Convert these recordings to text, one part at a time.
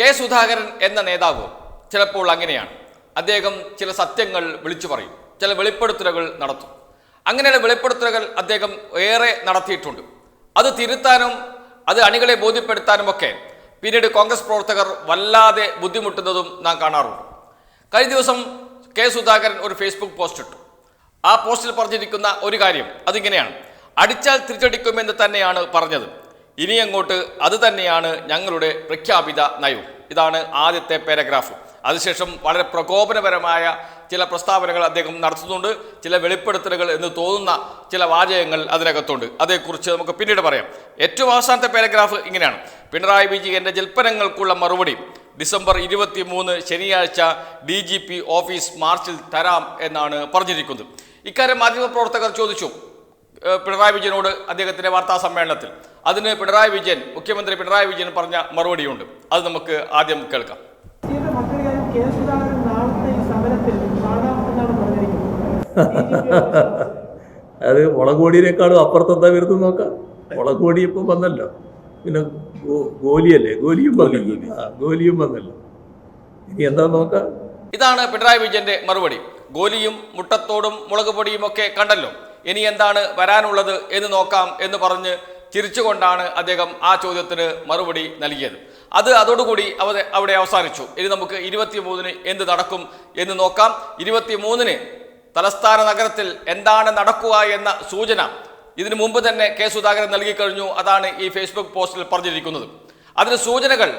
K Sudhakaran എന്ന നേതാവ് ചിലപ്പോൾ അങ്ങനെയാണ്. അദ്ദേഹം ചില സത്യങ്ങൾ വിളിച്ചു പറയും. ചില വെളിപ്പെടുത്തലുകൾ നടത്തും. അങ്ങനെയുള്ള വെളിപ്പെടുത്തലുകൾ അദ്ദേഹം ഏറെ നടത്തിയിട്ടുണ്ട്. അത് തിരുത്താനും അത് അണികളെ ബോധ്യപ്പെടുത്താനും ഒക്കെ പിന്നീട് കോൺഗ്രസ് പ്രവർത്തകർ വല്ലാതെ ബുദ്ധിമുട്ടുന്നതും നാം കാണാറുണ്ട്. കഴിഞ്ഞ ദിവസം കെ സുധാകരൻ ഒരു ഫേസ്ബുക്ക് പോസ്റ്റ് ഇട്ടു. ആ പോസ്റ്റിൽ പറഞ്ഞിരിക്കുന്ന ഒരു കാര്യം അതിങ്ങനെയാണ്. അടിച്ചാൽ തിരിച്ചടിക്കുമെന്ന് തന്നെയാണ് പറഞ്ഞത്. ഇനി അങ്ങോട്ട് അത് തന്നെയാണ് ഞങ്ങളുടെ പ്രഖ്യാപിത നയവും ഇതാണ് ആദ്യത്തെ പാരഗ്രാഫ് അതിനുശേഷം വളരെ പ്രകോപനപരമായ ചില പ്രസ്താവനകൾ അദ്ദേഹം നടത്തുന്നുണ്ട്. ചില വെളിപ്പെടുത്തലുകൾ എന്ന് തോന്നുന്ന ചില വാചകങ്ങൾ അതിനകത്തുണ്ട്. അതേക്കുറിച്ച് നമുക്ക് പിന്നീട് പറയാം. ഏറ്റവും അവസാനത്തെ പാരഗ്രാഫ് ഇങ്ങനെയാണ്. പിണറായി വിജയന്റെ ജൽപ്പനങ്ങൾക്കുള്ള മറുപടി. ഡിസംബർ ഇരുപത്തി മൂന്ന് ശനിയാഴ്ച ഡി ജി പി ഓഫീസ് മാർച്ചിൽ തരാം എന്നാണ് പറഞ്ഞിരിക്കുന്നത്. ഇക്കാര്യം മാധ്യമപ്രവർത്തകർ ചോദിച്ചു. പിണറായി വിജയനോട് അദ്ദേഹത്തിന്റെ വാർത്താ സമ്മേളനത്തിൽ. അതിന് പിണറായി വിജയൻ മുഖ്യമന്ത്രി പിണറായി വിജയൻ പറഞ്ഞ മറുപടിയുണ്ട്. അത് നമുക്ക് ആദ്യം കേൾക്കാം. അത് മുളകോടിയേക്കാളും അപ്പുറത്തെന്താ വരുന്നത് നോക്കാം. മുളകോടി ഇപ്പം വന്നല്ലോ. പിന്നെ ഗോലിയല്ലേ? ഗോലിയും വന്നല്ലോ. ഗോലിയും വന്നല്ലോ. ഇനി എന്താ നോക്കാം? ഇതാണ് പിണറായി വിജയന്റെ മറുപടി. ഗോലിയും മുട്ടത്തോടും മുളക് പൊടിയും ഒക്കെ കണ്ടല്ലോ. ഇനി എന്താണ് വരാനുള്ളത് എന്ന് നോക്കാം എന്ന് പറഞ്ഞ് ചിരിച്ചുകൊണ്ടാണ് അദ്ദേഹം ആ ചോദ്യത്തിന് മറുപടി നൽകിയത്. അത് അതോടുകൂടി അവ അവിടെ അവസാനിച്ചു. ഇനി നമുക്ക് ഇരുപത്തിമൂന്നിന് എന്ത് നടക്കും എന്ന് നോക്കാം. ഇരുപത്തിമൂന്നിന് തലസ്ഥാന നഗരത്തിൽ എന്താണ് നടക്കുക എന്ന സൂചന ഇതിനു മുമ്പ് തന്നെ കെ സുധാകരൻ നൽകിക്കഴിഞ്ഞു. അതാണ് ഈ ഫേസ്ബുക്ക് പോസ്റ്റിൽ പറഞ്ഞിരിക്കുന്നത്. അതിന് സൂചനകൾ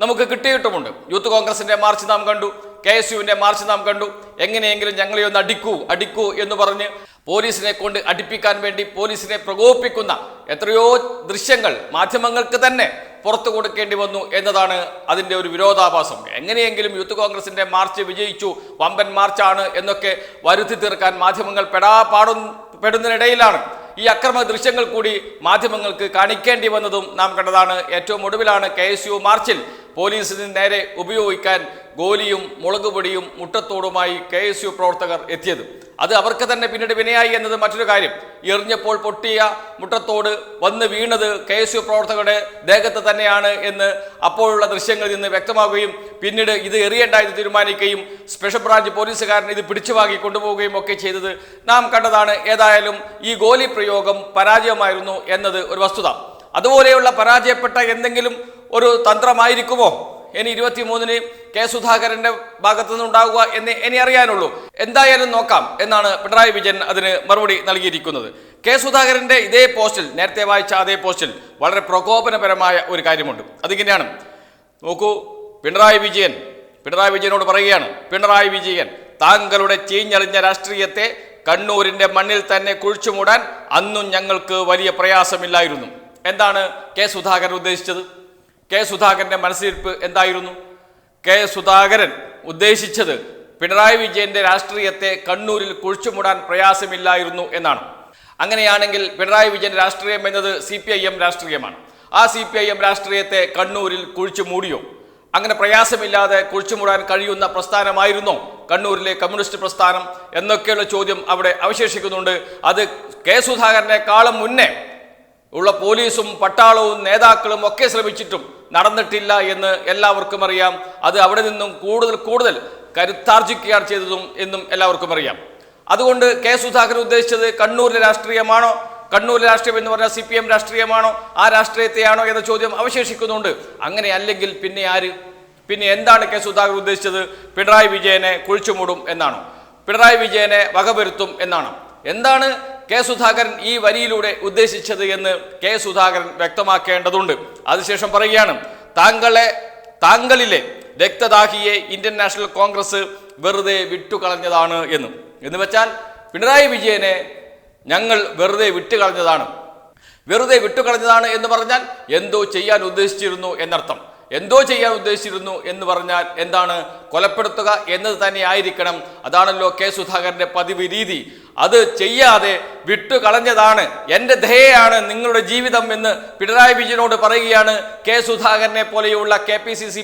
നമുക്ക് കിട്ടിയിട്ടുമുണ്ട്. യൂത്ത് കോൺഗ്രസിന്റെ മാർച്ച് നാം കണ്ടു. കെ എസ് യുവിന്റെ മാർച്ച് നാം കണ്ടു. എങ്ങനെയെങ്കിലും ഞങ്ങളെ ഒന്ന് അടിക്കൂ അടിക്കൂ എന്ന് പറഞ്ഞ് പോലീസിനെ കൊണ്ട് അടിപ്പിക്കാൻ വേണ്ടി പോലീസിനെ പ്രകോപിപ്പിക്കുന്ന എത്രയോ ദൃശ്യങ്ങൾ മാധ്യമങ്ങൾക്ക് തന്നെ പുറത്തു കൊടുക്കേണ്ടി വന്നു എന്നതാണ് അതിന്റെ ഒരു വിരോധാഭാസം. എങ്ങനെയെങ്കിലും യൂത്ത് കോൺഗ്രസിന്റെ മാർച്ച് വിജയിച്ചു വമ്പൻ മാർച്ചാണ് എന്നൊക്കെ വരുത്തി തീർക്കാൻ മാധ്യമങ്ങൾ പെടാ പാടും പെടുന്നതിനിടയിലാണ് ഈ അക്രമ ദൃശ്യങ്ങൾ കൂടി മാധ്യമങ്ങൾക്ക് കാണിക്കേണ്ടി വന്നതും നാം കണ്ടതാണ്. ഏറ്റവും ഒടുവിലാണ് കെ മാർച്ചിൽ പോലീസിന് നേരെ ഉപയോഗിക്കാൻ ഗോലിയും മുളകുപൊടിയും മുട്ടത്തോടുമായി കെ എസ് യു പ്രവർത്തകർ എത്തിയത്. അത് അവർക്ക് തന്നെ പിന്നീട് വിനയായി എന്നത് മറ്റൊരു കാര്യം. എറിഞ്ഞപ്പോൾ പൊട്ടിയ മുട്ടത്തോട് വന്ന് വീണത് കെ എസ് യു പ്രവർത്തകരുടെ ദേഹത്ത് തന്നെയാണ് എന്ന് അപ്പോഴുള്ള ദൃശ്യങ്ങളിൽ നിന്ന് വ്യക്തമാവുകയും പിന്നീട് ഇത് എറിയേണ്ട എന്ന് തീരുമാനിക്കുകയും സ്പെഷ്യൽ ബ്രാഞ്ച് പോലീസുകാരൻ ഇത് പിടിച്ചു വാങ്ങി കൊണ്ടുപോവുകയും ഒക്കെ ചെയ്തത് നാം കണ്ടതാണ്. ഏതായാലും ഈ ഗോലി പ്രയോഗം പരാജയമായിരുന്നു എന്നത് ഒരു വസ്തുത. അതുപോലെയുള്ള പരാജയപ്പെട്ട എന്തെങ്കിലും ഒരു തന്ത്രമായിരിക്കുമോ? ഇനി ഇരുപത്തിമൂന്നിന് കെ സുധാകരന്റെ ഭാഗത്തു നിന്നുണ്ടാകുക എന്ന് ഇനി അറിയാനുള്ളൂ. എന്തായാലും നോക്കാം എന്നാണ് പിണറായി വിജയൻ അതിന് മറുപടി നൽകിയിരിക്കുന്നത്. കെ സുധാകരന്റെ ഇതേ പോസ്റ്റിൽ നേരത്തെ വായിച്ച അതേ പോസ്റ്റിൽ വളരെ പ്രകോപനപരമായ ഒരു കാര്യമുണ്ട്. അതിങ്ങനെയാണ്. നോക്കൂ പിണറായി വിജയൻ പിണറായി വിജയനോട് പറയുകയാണ് പിണറായി വിജയൻ താങ്കളുടെ ചീഞ്ഞളിഞ്ഞ രാഷ്ട്രീയത്തെ കണ്ണൂരിന്റെ മണ്ണിൽ തന്നെ കുഴിച്ചുമൂടാൻ അന്നും ഞങ്ങൾക്ക് വലിയ പ്രയാസമില്ലായിരുന്നു. എന്താണ് കെ സുധാകരൻ ഉദ്ദേശിച്ചത്? കെ സുധാകരന്റെ മനസ്സിരിപ്പ് എന്തായിരുന്നു? കെ സുധാകരൻ ഉദ്ദേശിച്ചത് പിണറായി വിജയന്റെ രാഷ്ട്രീയത്തെ കണ്ണൂരിൽ കുഴിച്ചുമൂടാൻ പ്രയാസമില്ലായിരുന്നു എന്നാണ്. അങ്ങനെയാണെങ്കിൽ പിണറായി വിജയൻ രാഷ്ട്രീയം എന്നത് സി പി ഐ എം രാഷ്ട്രീയമാണ്. ആ സി പി ഐ എം രാഷ്ട്രീയത്തെ കണ്ണൂരിൽ കുഴിച്ചു മൂടിയോ അങ്ങനെ പ്രയാസമില്ലാതെ കുഴിച്ചുമൂടാൻ കഴിയുന്ന പ്രസ്ഥാനമായിരുന്നോ കണ്ണൂരിലെ കമ്മ്യൂണിസ്റ്റ് പ്രസ്ഥാനം എന്നൊക്കെയുള്ള ചോദ്യം അവിടെ അവശേഷിക്കുന്നുണ്ട്. അത് കെ സുധാകരനേക്കാളും മുന്നേ ഉള്ള പോലീസും പട്ടാളവും നേതാക്കളും ഒക്കെ ശ്രമിച്ചിട്ടും നടന്നിട്ടില്ല എന്ന് എല്ലാവർക്കും അറിയാം. അത് അവിടെ നിന്നും കൂടുതൽ കൂടുതൽ കരുത്താർജിക്കുകയാണ് ചെയ്തതും എന്നും എല്ലാവർക്കും അറിയാം. അതുകൊണ്ട് കെ സുധാകരൻ ഉദ്ദേശിച്ചത് കണ്ണൂരിലെ രാഷ്ട്രീയമാണോ? കണ്ണൂർ രാഷ്ട്രീയം എന്ന് പറഞ്ഞാൽ സി പി എം രാഷ്ട്രീയമാണോ? ആ രാഷ്ട്രീയത്തെയാണോ എന്ന ചോദ്യം അവശേഷിക്കുന്നുണ്ട്. അങ്ങനെ അല്ലെങ്കിൽ പിന്നെ ആര്? പിന്നെ എന്താണ് കെ സുധാകർ ഉദ്ദേശിച്ചത്? പിണറായി വിജയനെ കുഴിച്ചുമൂടും എന്നാണോ? പിണറായി വിജയനെ വകവരുത്തും എന്നാണ്? എന്താണ് കെ സുധാകരൻ ഈ വരിയിലൂടെ ഉദ്ദേശിച്ചത് എന്ന് കെ സുധാകരൻ വ്യക്തമാക്കേണ്ടതുണ്ട്. അതിനുശേഷം പറയുകയാണ് താങ്കളെ താങ്കളിലെ രക്തദാഹിയെ ഇന്ത്യൻ നാഷണൽ കോൺഗ്രസ് വെറുതെ വിട്ടുകളഞ്ഞതാണ് എന്ന്. എന്ന് വെച്ചാൽ പിണറായി വിജയനെ ഞങ്ങൾ വെറുതെ വിട്ടുകളഞ്ഞതാണ്. വെറുതെ വിട്ടുകളഞ്ഞതാണ് എന്ന് പറഞ്ഞാൽ എന്തോ ചെയ്യാൻ ഉദ്ദേശിച്ചിരുന്നു എന്നർത്ഥം. എന്തോ ചെയ്യാൻ ഉദ്ദേശിച്ചിരുന്നു എന്ന് പറഞ്ഞാൽ എന്താണ്? കൊലപ്പെടുത്തുക എന്നത് തന്നെ ആയിരിക്കണം. അതാണല്ലോ കെ സുധാകരന്റെ പതിവ് രീതി. അത് ചെയ്യാതെ വിട്ടുകളഞ്ഞതാണ് എന്റെ ദയയാണ് നിങ്ങളുടെ ജീവിതം എന്ന് പിണറായി വിജയനോട് പറയുകയാണ് കെ സുധാകരനെ പോലെയുള്ള കെ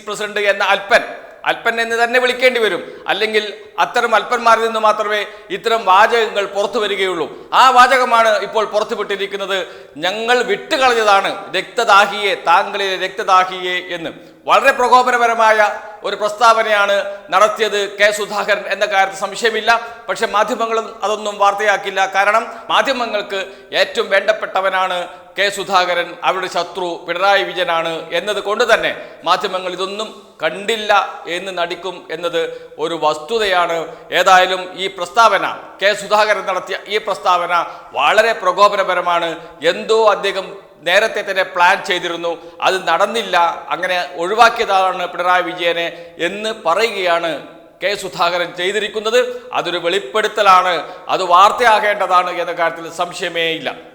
പ്രസിഡന്റ് എന്ന അൽപ്പൻ അല്പൻ എന്ന് തന്നെ വിളിക്കേണ്ടി വരും. അല്ലെങ്കിൽ അത്തരം അല്പന്മാരിൽ നിന്ന് മാത്രമേ ഇത്തരം വാചകങ്ങൾ പുറത്തു വരികയുള്ളൂ. ആ വാചകമാണ് ഇപ്പോൾ പുറത്തുവിട്ടിരിക്കുന്നത്. ഞങ്ങൾ വിട്ടുകളഞ്ഞതാണ് രക്തദാഹിയെ താങ്കളിലെ രക്തദാഹിയെ എന്ന്. വളരെ പ്രകോപനപരമായ ഒരു പ്രസ്താവനയാണ് നടത്തിയത് കെ സുധാകരൻ എന്ന കാര്യത്തിൽ സംശയമില്ല. പക്ഷെ മാധ്യമങ്ങളും അതൊന്നും വാർത്തയാക്കില്ല. കാരണം മാധ്യമങ്ങൾക്ക് ഏറ്റവും വേണ്ടപ്പെട്ടവനാണ് കെ സുധാകരൻ അവരുടെ ശത്രു പിണറായി വിജയനാണ് എന്നത് കൊണ്ട് തന്നെ മാധ്യമങ്ങൾ ഇതൊന്നും കണ്ടില്ല എന്ന് നടിക്കും എന്നത് ഒരു വസ്തുതയാണ്. ഏതായാലും ഈ പ്രസ്താവന കെ സുധാകരൻ നടത്തിയ ഈ പ്രസ്താവന വളരെ പ്രകോപനപരമാണ്. എന്തോ അദ്ദേഹം നേരത്തെ തന്നെ പ്ലാൻ ചെയ്തിരുന്നു. അത് നടന്നില്ല. അങ്ങനെ ഒഴിവാക്കിയതാണ് പിണറായി വിജയനെ എന്ന് പറയുകയാണ് കെ സുധാകരൻ ചെയ്തിരിക്കുന്നത്. അതൊരു വെളിപ്പെടുത്തലാണ്. അത് വാർത്തയാകേണ്ടതാണ് എന്ന കാര്യത്തിൽ സംശയമേ ഇല്ല.